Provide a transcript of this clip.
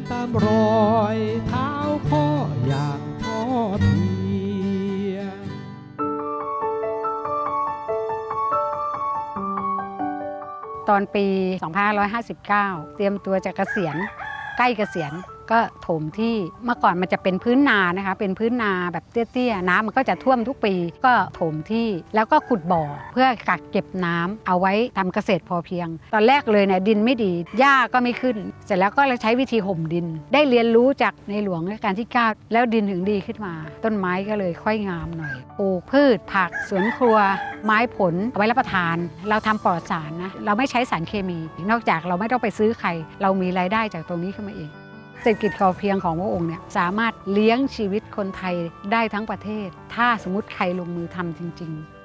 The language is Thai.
นตามรอยเท้าพ่ออย่างทอดเทียตอนปี 2559 เตรียมตัวจะเกษียณใกล้เกษียณ ก็ถมที่เมื่อก่อนมันจะเป็นพื้นนานะคะ เป็นพื้นนาแบบเตี้ยๆน้ำมันก็จะท่วมทุกปีก็ถมที่แล้วก็ขุดบ่อเพื่อกักเก็บน้ำเอาไว้ทำเกษตรพอเพียง ตอนแรกเลยเนี่ยดินไม่ดีหญ้าก็ไม่ขึ้น เสร็จแล้วก็เลยใช้วิธีห่มดิน ได้เรียนรู้จากในหลวงรัชกาลที่ 9 แล้วดินถึงดีขึ้นมา ต้นไม้ก็เลยค่อยงามหน่อยปลูกพืช ผักสวนครัว ไม้ผลเอาไว้รับประทาน เราทำปลอดสารนะเราไม่ใช้สารเคมี นอกจากเราไม่ต้องไปซื้อใคร เรามีรายได้จากตรงนี้ขึ้นมาเอง เศรษฐกิจพอเพียงของพระองค์เนี่ยสามารถเลี้ยงชีวิตคนไทยได้ทั้งประเทศ ถ้าสมมติใครลงมือทำจริง ๆ